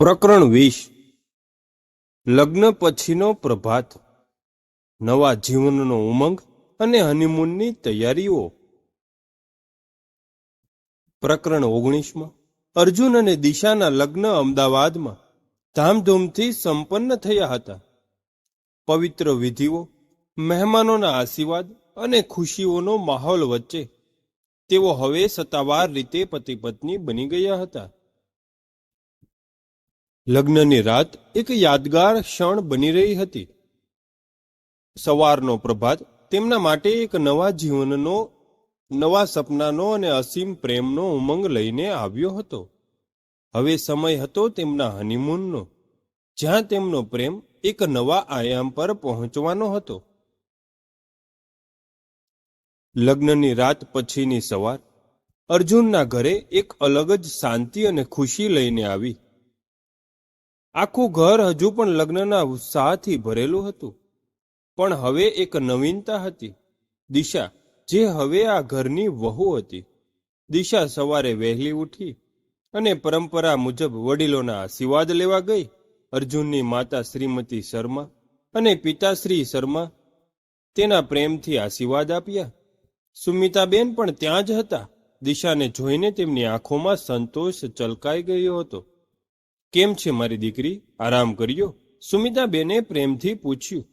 પ્રકરણ વીસ. લગ્ન પછીનો પ્રભાત. નવા જીવનનો ઉમંગ અને હનીમૂનની તૈયારીઓ. પ્રકરણ ઓગણીસમાં. અર્જુન અને દિશાના લગ્ન અમદાવાદમાં ધામધૂમથી સંપન્ન થયા હતા. પવિત્ર વિધિઓ, મહેમાનોના આશીર્વાદ અને ખુશીઓનો માહોલ વચ્ચે તેઓ હવે સત્તાવાર રીતે પતિ પત્ની બની ગયા હતા. લગ્નની રાત એક યાદગાર ક્ષણ બની રહી હતી. સવારનો પ્રભાત તેમના માટે એક નવા જીવનનો, નવા સપનાનો અને અસીમ પ્રેમનો ઉમંગ લઈને આવ્યો હતો. હવે સમય હતો તેમના હનીમૂનનો, જ્યાં તેમનો પ્રેમ એક નવા આયામ પર પહોંચવાનો હતો. લગ્નની રાત પછીની સવાર અર્જુનના ઘરે એક અલગ જ શાંતિ અને ખુશી લઈને આવી. આખું ઘર હજુ પણ લગ્નના ઉત્સાહથી ભરેલું હતું. પણ હવે એક નવીનતા હતી. દિશા, જે હવે આ ઘરની વહુ હતી. દિશા સવારે વહેલી ઉઠી અને પરંપરા મુજબ વડીલોના આશીર્વાદ લેવા ગઈ. અર્જુનની માતા શ્રીમતી શર્મા અને પિતાશ્રી શર્મા તેના પ્રેમથી આશીર્વાદ આપ્યા. સુમિતાબેન પણ ત્યાં જ હતા. દિશાને જોઈને તેમની આંખોમાં સંતોષ ચલકાઈ ગયો હતો. કેમ છે મારી દીકરી? આરામ કર્યો? સુમિતાબેને પ્રેમથી પૂછ્યું.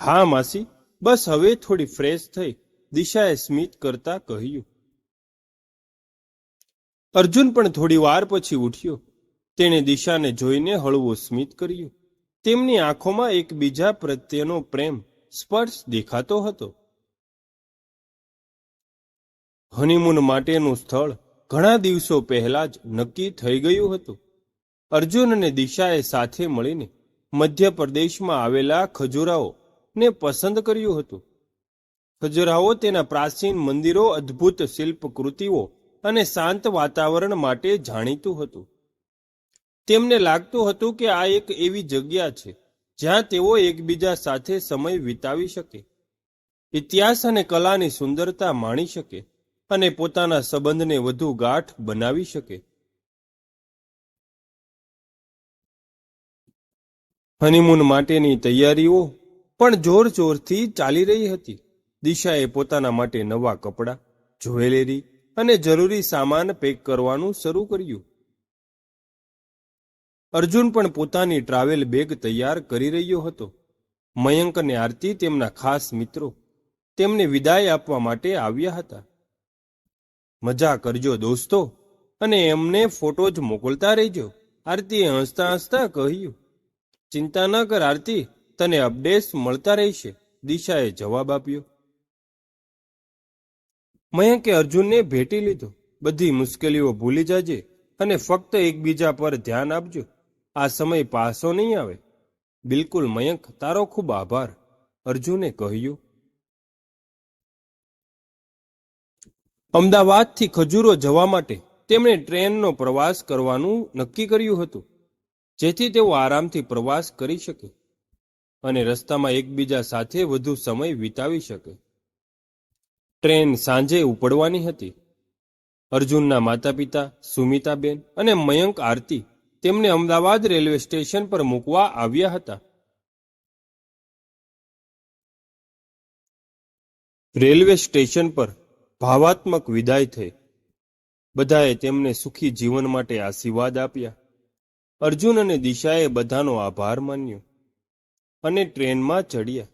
હા, માસી. બસ હવે થોડી ફ્રેશ થઈ. દિશાએ સ્મિત કરતા કહ્યું. અર્જુન પણ થોડી વાર પછી ઉઠ્યો. તેણે દિશાને જોઈને હળવું સ્મિત કર્યું. તેમની આંખોમાં એકબીજા પ્રત્યેનો પ્રેમ, સ્પર્શ દેખાતો હતો. હનીમૂન માટેનું સ્થળ ઘણા દિવસો પહેલા જ નક્કી થઈ ગયું હતું. અર્જુન અને દિશાએ સાથે મળીને મધ્યપ્રદેશમાં આવેલા ખજુરાઓ ને પસંદ કર્યું હતું. ખજુરાહો તેના પ્રાચીન મંદિરો, અદ્ભુત શિલ્પકૃતિઓ અને શાંત વાતાવરણ માટે જાણીતું હતું. તેમને લાગતું હતું કે આ એક એવી જગ્યા છે જ્યાં તેઓ એકબીજા સાથે સમય વિતાવી શકે, ઇતિહાસ અને કલાની સુંદરતા માણી શકે. અને પોતાના સંબંધને વધુ ગાઢ બનાવી શકે. હનીમૂન માટેની તૈયારીઓ પણ જોર જોરથી ચાલી રહી હતી. દિશાએ પોતાના માટે નવા કપડાં, જ્વેલરી અને જરૂરી સામાન પેક કરવાનું શરૂ કર્યું. અર્જુન પણ પોતાની ટ્રાવેલ બેગ તૈયાર કરી રહ્યો હતો. મયંક અને આરતી તેમના ખાસ મિત્રો તેમને વિદાય આપવા માટે આવ્યા હતા. મજા કરજો દોસ્તો. અને એમને ફોટો જ મોકલતા રહેજો. આરતીએ હસતા હસતા કહ્યું. ચિંતા ન કર આરતી, તને અપડેટ્સ મળતા રહેશે. દિશાએ જવાબ આપ્યો. મયંકે અર્જુનને ભેટી લીધો. બધી મુશ્કેલીઓ ભૂલી જાજે અને ફક્ત એકબીજા પર ધ્યાન આપજો. આ સમય પાછો નહીં આવે. બિલકુલ મયંક, તારો ખૂબ આભાર. અર્જુને કહ્યું. અમદાવાદથી ખજૂરો જવા માટે તેમણે ટ્રેનનો પ્રવાસ કરવાનું નક્કી કર્યું હતું, જેથી તેઓ આરામથી પ્રવાસ કરી શકે અને રસ્તામાં એકબીજા સાથે વધુ સમય વિતાવી શકે. ટ્રેન સાંજે ઉપડવાની હતી. અર્જુનના માતા પિતા સુમિતાબેન અને મયંક આરતી તેમને અમદાવાદ રેલવે સ્ટેશન પર મૂકવા આવ્યા હતા. રેલવે સ્ટેશન પર ભાવાત્મક વિદાય થઈ. બધાએ તેમને સુખી જીવન માટે આશીર્વાદ આપ્યા. અર્જુન અને દિશાએ બધાનો આભાર માન્યો અને ટ્રેનમાં ચડ્યા.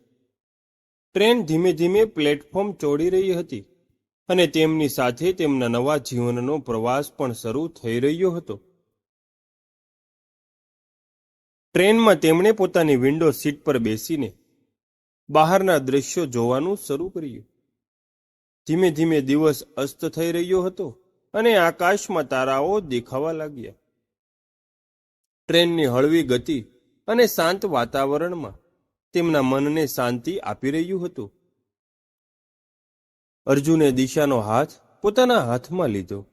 ટ્રેન ધીમે ધીમે પ્લેટફોર્મ ચોડી રહી હતી અને તેમની સાથે તેમના નવા જીવનનો પ્રવાસ પણ શરૂ થઈ રહ્યો હતો. ટ્રેનમાં તેમણે પોતાની વિન્ડો સીટ પર બેસીને બહારના દ્રશ્યો જોવાનું શરૂ કર્યું. ધીમે ધીમે દિવસ અસ્ત થઈ રહ્યો હતો અને આકાશમાં તારાઓ દેખાવા લાગ્યા. ટ્રેનની હળવી ગતિ અને શાંત વાતાવરણમાં તેમના મનને શાંતિ આપી રહ્યું હતું. અર્જુને દિશાનો હાથ પોતાના હાથમાં લીધો.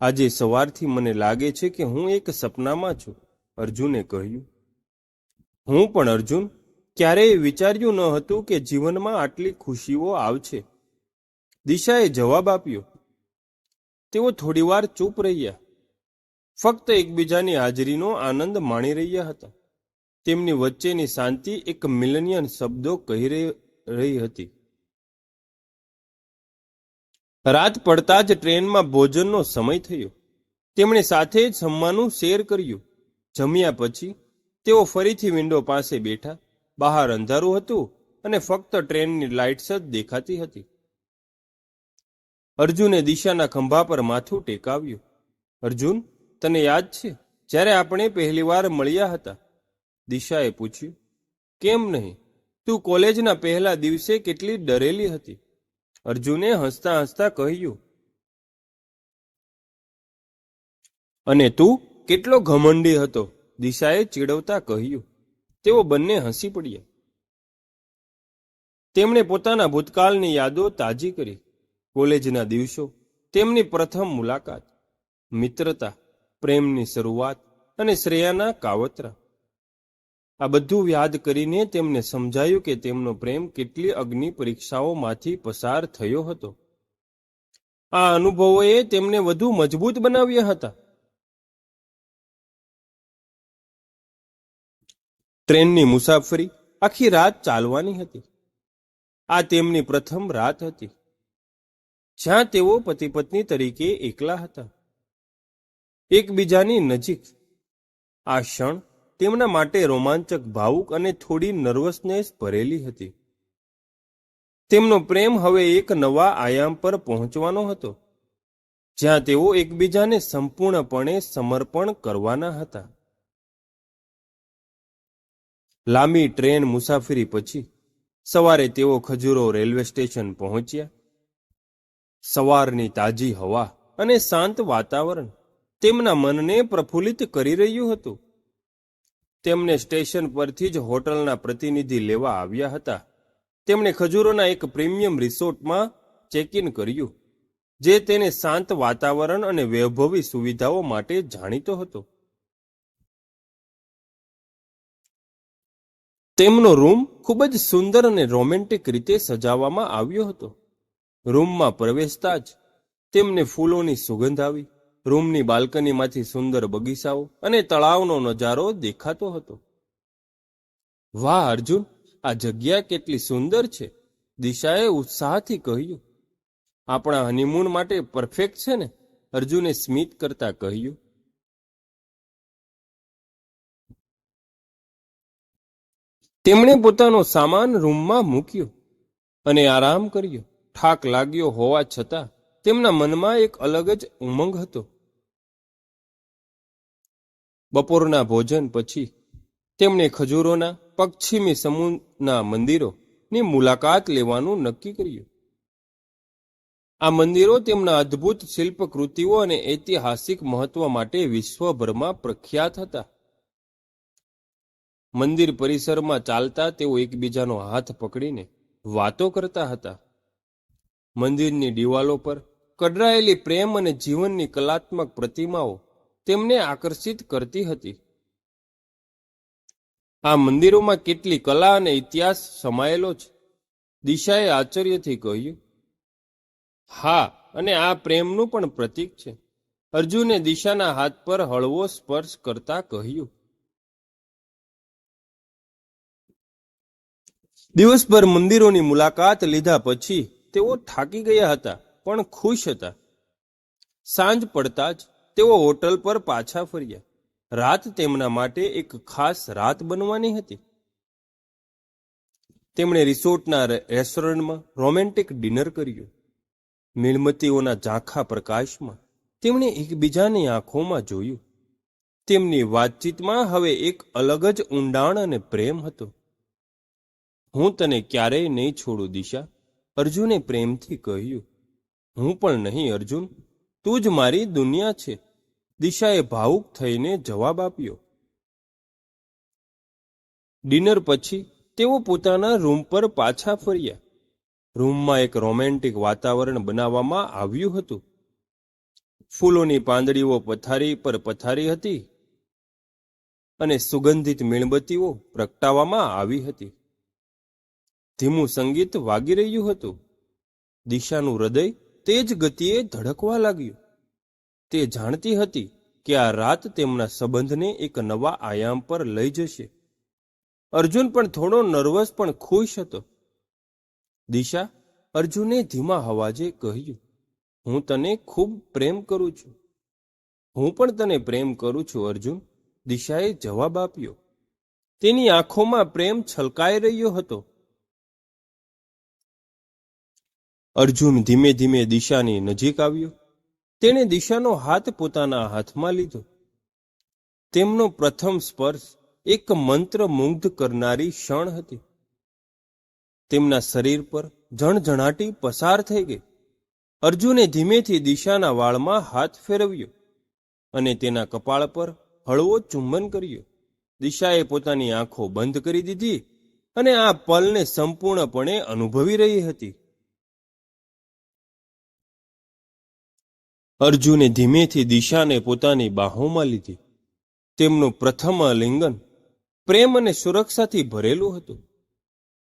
આજે સવારથી મને લાગે છે કે હું એક સપનામાં છું, અર્જુને કહ્યું. હું પણ, અર્જુન, ક્યારેય વિચાર્યું ન હતું કે જીવનમાં આટલી ખુશીઓ આવશે. દિશાએ જવાબ આપ્યો. તેઓ થોડીવાર ચૂપ રહ્યા. ફક્ત એકબીજાની હાજરીનો આનંદ માણી રહ્યા હતા. તેમની વચ્ચેની શાંતિ એક મિલનિયન શબ્દો કહી રહી- હતી. રાત પડતા જ ટ્રેનમાં ભોજનનો સમય થયો. તેમણે સાથે જ જમવાનું શેર કર્યું. જમ્યા પછી તેઓ ફરીથી વિન્ડો પાસે બેઠા. બહાર અંધારું હતું અને ફક્ત ટ્રેનની લાઇટ્સ જ દેખાતી હતી. અર્જુને દિશાના ખંભા પર માથું ટેકાવ્યું. અર્જુન, તને યાદ છે? જ્યારે આપણે પહેલીવાર મળ્યા હતા. દિશાએ પૂછ્યું. કેમ નહીં? તું કોલેજના પહેલા દિવસે કેટલી ડરેલી હતી. અર્જુને હસતા હસતા કહ્યું. અને તું કેટલો ઘમંડી હતો, દિશાએ ચીડવતા કહ્યું. તેઓ બંને હસી પડ્યા. તેમણે પોતાના ભૂતકાળની યાદો તાજી કરી. કોલેજના દિવસો, તેમની પ્રથમ મુલાકાત, મિત્રતા, પ્રેમની શરૂઆત અને શ્રેયાના કાવતરા. આ બધું યાદ કરીને તેમને સમજાયું કે તેમનો પ્રેમ કેટલી અગ્નિ પરીક્ષાઓમાંથી પસાર થયો હતો. આ અનુભવોએ તેમને વધુ મજબૂત બનાવ્યા હતા. ટ્રેનની મુસાફરી આખી રાત ચાલવાની હતી. આ તેમની પ્રથમ રાત હતી. જ્યાં તેઓ પતિ પત્ની તરીકે એકલા હતા. એકબીજાની નજીક. આ ક્ષણ તેમના માટે રોમાંચક, ભાવુક અને થોડી નર્વસનેસ ભરેલી હતી. તેમનો પ્રેમ હવે એક નવા આયામ પર પહોંચવાનો હતો, જ્યાં તેઓ એકબીજાને સંપૂર્ણપણે સમર્પણ કરવાના હતા. લાંબી ટ્રેન મુસાફરી પછી સવારે તેઓ ખજૂરો રેલવે સ્ટેશન પહોંચ્યા. સવારની તાજી હવા અને શાંત વાતાવરણ તેમના મનને પ્રફુલ્લિત કરી રહ્યું હતું. તેમને સ્ટેશન પરથી જ હોટલના પ્રતિનિધિ લેવા આવ્યા હતા. તેમણે ખજૂરોના એક પ્રીમિયમ રિસોર્ટમાં ચેક ઇન કર્યું, જે તેને શાંત વાતાવરણ અને વૈભવી સુવિધાઓ માટે જાણીતો હતો. તેમનો રૂમ ખૂબ જ સુંદર અને રોમેન્ટિક રીતે સજાવવામાં આવ્યો હતો. રૂમમાં પ્રવેશતા જ તેમને ફૂલોની સુગંધ આવી. રૂમની બાલ્કનીમાંથી સુંદર બગીચાઓ અને તળાવનો નજારો દેખાતો હતો. વાહ, અર્જુન, આ જગ્યા કેટલી સુંદર છે, દિશાએ ઉત્સાહથી કહ્યું. આપણા હનીમૂન માટે પરફેક્ટ છે ને, અર્જુને સ્મિત કરતા કહ્યું. તેમણે પોતાનો સામાન રૂમમાં મૂક્યો અને આરામ કર્યો. થાક લાગ્યો હોવા છતાં તેમના મનમાં એક અલગ જ ઉમંગ હતો. બપોરના ભોજન પછી તેમણે ખજૂરોના પશ્ચિમી સમૂહના મંદિરોની મુલાકાત લેવાનું નક્કી કર્યું. આ મંદિરો તેમના અદ્ભુત શિલ્પકૃતિઓ અને ઐતિહાસિક મહત્વ માટે વિશ્વભરમાં પ્રખ્યાત હતા. મંદિર પરિસરમાં ચાલતા તેઓ એકબીજાનો હાથ પકડીને વાતો કરતા હતા. મંદિરની દિવાલો પર કડરાયેલી પ્રેમ અને જીવનની કલાત્મક પ્રતિમાઓ તેમને આકર્ષિત કરતી હતી. આ મંદિરોમાં કેટલી કલા અને ઇતિહાસ સમાયેલો છે, દિશાએ આશ્ચર્યથી કહ્યું. હા, અને આ પ્રેમનું પણ પ્રતીક છે. અર્જુને દિશાના હાથ પર હળવો સ્પર્શ કરતા કહ્યું. દિવસભર મંદિરોની મુલાકાત લીધા પછી તેઓ થાકી ગયા હતા, પણ ખુશ હતા. સાંજ પડતા જ તેઓ હોટલ પર પાછા ફર્યા. રાત તેમના માટે એક ખાસ રાત બનવાની હતી. તેમણે રિસોર્ટના રેસ્ટોરન્ટમાં રોમેન્ટિક ડિનર કર્યું. મીણબત્તીઓના ઝાંખા પ્રકાશમાં તેમણે એકબીજાની આંખોમાં જોયું. તેમની વાતચીતમાં હવે એક અલગ જ ઊંડાણ અને પ્રેમ હતો. હું તને ક્યારેય નહીં છોડું, દિશા. અર્જુને પ્રેમથી કહ્યું, હું પણ નહીં અર્જુન, તું જ મારી દુનિયા છે. દિશાએ ભાવુક થઈને જવાબ આપ્યો. ડિનર પછી તેઓ પોતાના રૂમ પર પાછા ફર્યા. રૂમમાં એક રોમેન્ટિક વાતાવરણ બનાવવામાં આવ્યું હતું. ફૂલોની પાંદડીઓ પથારી પર પથારી હતી અને સુગંધિત મીણબત્તીઓ પ્રગટાવવામાં આવી હતી. ધીમું સંગીત વાગી રહ્યું હતું. દિશાનું હૃદય તેજ ગતિએ ધડકવા લાગ્યું. તે જાણતી હતી કે આ રાત તેમના સંબંધને એક નવા આયામ પર લઈ જશે. અર્જુન પણ થોડો નર્વસ પણ ખુશ હતો. દિશા, અર્જુને ધીમા હવાજે કહ્યું, હું તને ખૂબ પ્રેમ કરું છું. હું પણ તને પ્રેમ કરું છું, અર્જુન, દિશાએ જવાબ આપ્યો. તેની આંખોમાં પ્રેમ છલકાઈ રહ્યો હતો. અર્જુન ધીમે ધીમે દિશાની નજીક આવ્યો. તેણે દિશાનો હાથ પોતાના હાથમાં લીધો. તેમનો પ્રથમ સ્પર્શ એક મંત્ર મુગ્ધ કરનારી ક્ષણ હતી. તેમના શરીર પર જણઝણાટી પસાર થઈ ગઈ. અર્જુને ધીમેથી દિશાના વાળમાં હાથ ફેરવ્યો અને તેના કપાળ પર હળવો ચુંબન કર્યો. દિશાએ પોતાની આંખો બંધ કરી દીધી અને આ પલને સંપૂર્ણપણે અનુભવી રહી હતી. અર્જુને ધીમેથી દિશાને પોતાની બાહોમાં લીધી. તેમનું પ્રથમ આલિંગન પ્રેમ અને સુરક્ષાથી ભરેલું હતું.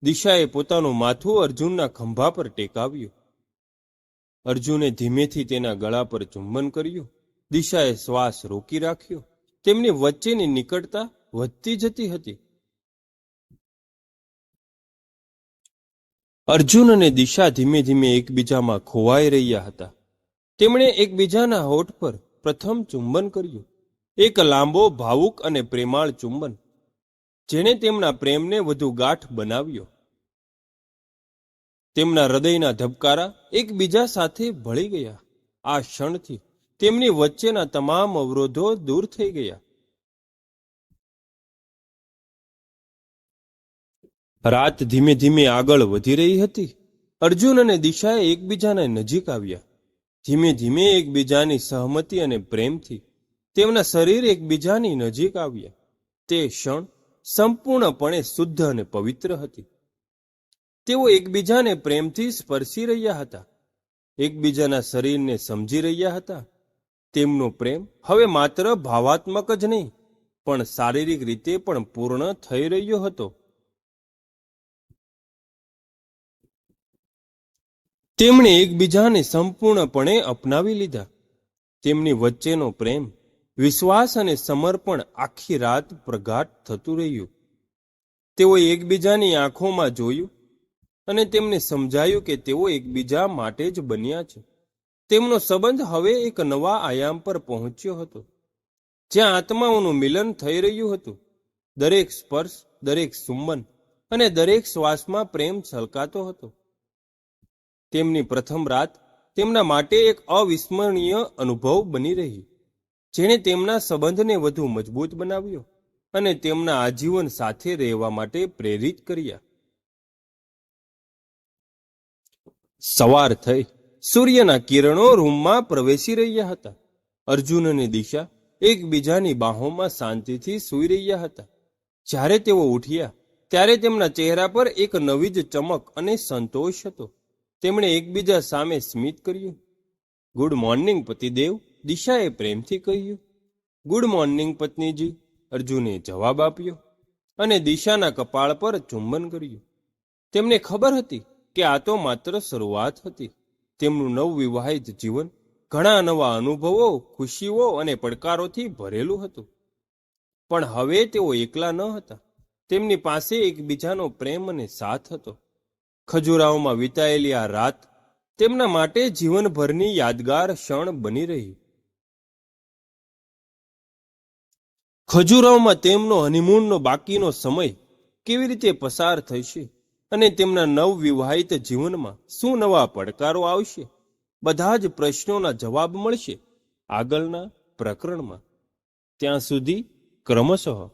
દિશાએ પોતાનું માથું અર્જુનના ખંભા પર ટેકાવ્યું. અર્જુને ધીમેથી તેના ગળા પર ચુંબન કર્યું. દિશાએ શ્વાસ રોકી રાખ્યો. તેમની વચ્ચેની નિકટતા વધતી જતી હતી. અર્જુન અને દિશા ધીમે ધીમે એકબીજામાં ખોવાઈ રહ્યા હતા. તેમણે એકબીજાના હોઠ પર પ્રથમ ચુંબન કર્યું. એક લાંબો, ભાવુક અને પ્રેમાળ ચુંબન, જેણે તેમના પ્રેમને વધુ ગાંઠ બનાવ્યો. તેમના હૃદયના ધબકારા એકબીજા સાથે ભળી ગયા. આ ક્ષણથી તેમની વચ્ચેના તમામ અવરોધો દૂર થઈ ગયા. રાત ધીમે ધીમે આગળ વધી રહી હતી. અર્જુન અને દિશાએ એકબીજાને નજીક આવ્યા. ધીમે ધીમે એકબીજાની સહમતી અને પ્રેમથી તેમના શરીર એકબીજાની નજીક આવ્યા. તે ક્ષણ સંપૂર્ણપણે શુદ્ધ અને પવિત્ર હતી. તેઓ એકબીજાને પ્રેમથી સ્પર્શી રહ્યા હતા. એકબીજાના શરીરને સમજી રહ્યા હતા. તેમનો પ્રેમ હવે માત્ર ભાવાત્મક જ નહીં, પણ શારીરિક રીતે પણ પૂર્ણ થઈ રહ્યો હતો. તેમણે એકબીજાને સંપૂર્ણપણે અપનાવી લીધા. તેમની વચ્ચેનો પ્રેમ, વિશ્વાસ અને સમર્પણ આખી રાત પ્રગાઢ થતું રહ્યું. તેઓ એકબીજાની આંખોમાં જોયું અને તેમને સમજાયું કે તેઓ એકબીજા માટે જ બન્યા છે. તેમનો સંબંધ હવે એક નવા આયામ પર પહોંચ્યો હતો, જ્યાં આત્માઓનું મિલન થઈ રહ્યું હતું. દરેક સ્પર્શ, દરેક સુમન અને દરેક શ્વાસમાં પ્રેમ છલકાતો હતો. તેમની પ્રથમ રાત તેમના માટે એક અવિસ્મરણીય અનુભવ બની રહી. જેણે તેમના સંબંધને વધુ મજબૂત બનાવ્યો અને તેમના આજીવન સાથે રહેવા માટે પ્રેરિત કર્યા. સવાર થઈ સૂર્યના કિરણો રૂમમાં પ્રવેશી રહ્યા હતા. અર્જુન અને દિશા એકબીજાની બાહોમાં શાંતિથી સૂઈ રહ્યા હતા. જ્યારે તેઓ ઉઠ્યા, ત્યારે તેમના ચહેરા પર એક નવી જ ચમક અને સંતોષ હતો. તેમણે એકબીજા સામે સ્મિત કર્યું. ગુડ મોર્નિંગ, પતિદેવ, દિશાએ પ્રેમથી કહ્યું. ગુડ મોર્નિંગ, પત્નીજી, અર્જુને જવાબ આપ્યો અને દિશાના કપાળ પર ચુંબન કર્યું. તેમને ખબર હતી કે આ તો માત્ર શરૂઆત હતી. તેમનું નવવિવાહિત જીવન ઘણા નવા અનુભવો, ખુશીઓ અને પડકારોથી ભરેલું હતું. પણ હવે તેઓ એકલા ન હતા. તેમની પાસે એકબીજાનો પ્રેમ અને સાથ હતો. ખજુરાઓમાં વિતાયેલી આ રાત તેમના માટે જીવનભરની યાદગાર ક્ષણ બની રહી. ખજુરાઓમાં તેમનો હનીમૂનનો બાકીનો સમય કેવી રીતે પસાર થશે અને તેમના નવવિવાહિત જીવનમાં શું નવા પડકારો આવશે? બધા જ પ્રશ્નોના જવાબ મળશે આગળના પ્રકરણમાં. ત્યાં સુધી ક્રમશઃ